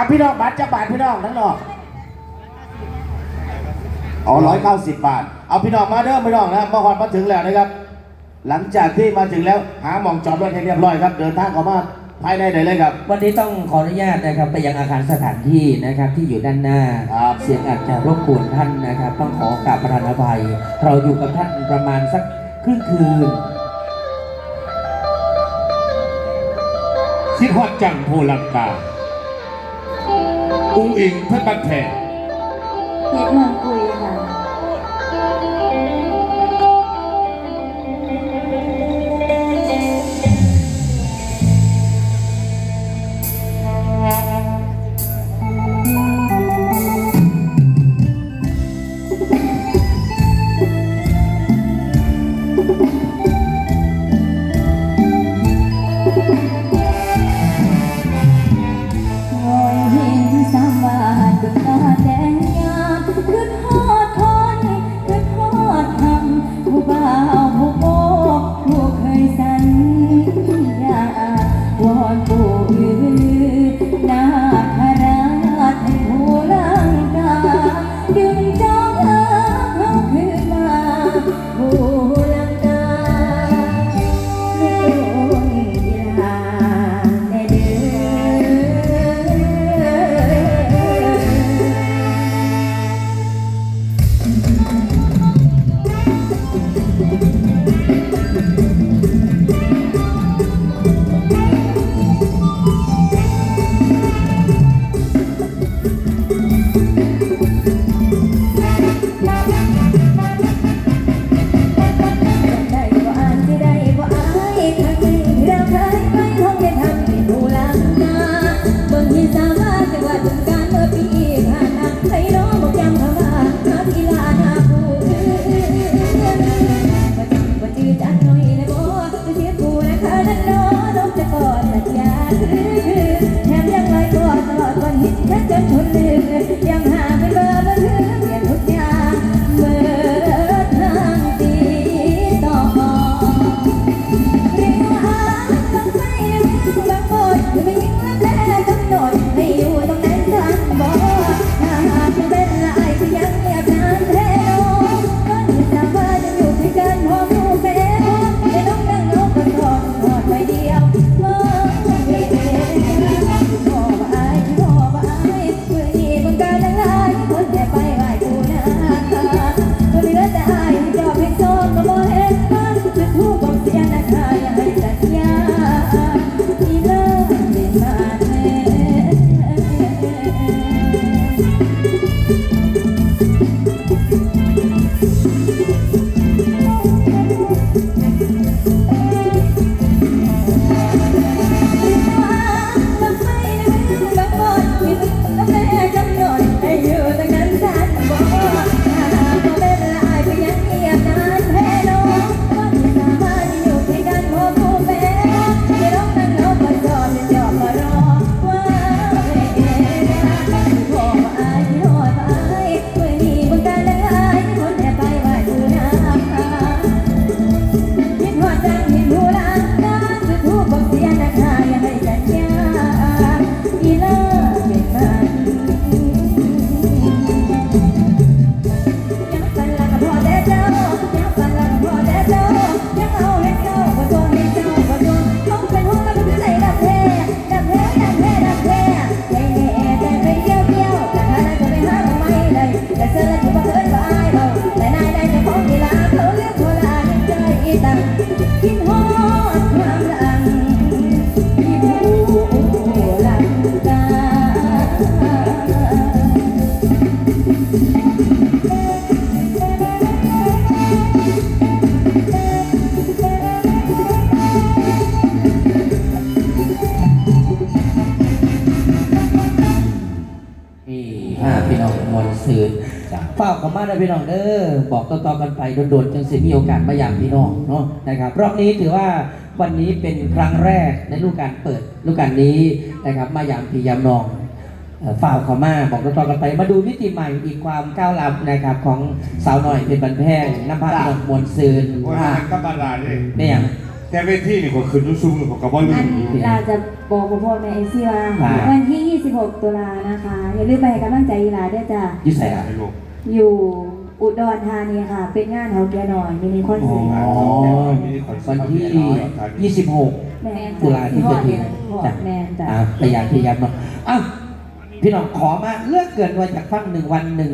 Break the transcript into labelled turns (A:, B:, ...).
A: อะพี่น้องบัตรจะบาทพี่น้องทั้งนอกอ๋อร้อยเก้าสิบบาท เอาพี่น้องมาเด้อพี่น้องนะมาฮอดมาถึงแล้วนะครับ หลังจากที่มาถึงแล้วหาหมองจอดรถให้เรียบร้อยครับ เดินทางเข้ามาภายในได้เลยครับ
B: วันนี้ต้องขออนุญาตนะครับไปยังอาคารสถานที่นะครับที่อยู่ด้านหน้า
A: ครับ
B: เสียงอาจจะรบกวนท่านนะครับ ต้องขอกราบประทานอภัย เราอยู่กับท่านประมาณสักครึ่งคืน
C: คิดฮอดจังโพลังกา อุ้งอิงเพื่อนบันแทน
D: เพชรเมืองคุยค่ะ ที่ผู้า
B: นี่ห้าพี่น้องมวลซืน เฝ้ากับมาได้พี่น้องเด้อบอกต่อๆกันไปโดนๆจังสิมีโอกาสมาอย่างพี่น้องเนาะนะครับรอบนี้ถือว่าวันนี้เป็นครั้งแรกในฤดูการเปิดฤดูการนี้นะครับ มาอย่างพี่ยามนองเอ่อฝ่าวเขามาบอกต่อๆกันไป มาดูมิติใหม่อีกความก้าวล้ำนะครับของสาวหน่อยเป็นบันแพงน้ำพัดนมมวลซืน
C: วันนั้นก็บาลาเลย
B: เนี่ย
C: คแต่เวทีนี่ก็ขึ้นรู้ซุ่มของกระบอกลู
D: อัน
C: ก
D: ลาจะบอกพ่อพ่อแม่เอซี่ว่า
B: อ่า
D: วันที่ 26 ตุลานะคะ อย่าลืมไปให้กำลังใจอีหลาด้วยจ้ะ
B: ยิ่ใส่ละ
C: ให้ลูก
D: อยู่อุดรธานีค่ะ เป็นงานเฮาแกหน่อยมินิคอน
B: อ๋อ
D: เสิร์ต
B: วันที่ 26
D: แม่น
B: ตุลาที่จะถึง
D: จ้ะแม่นจ้ะ
B: อะพยายามพยายามเนาะอะพี่น้องขอมาเลือกเกินว่าจากฟังหนึ่งวันหนึ่ง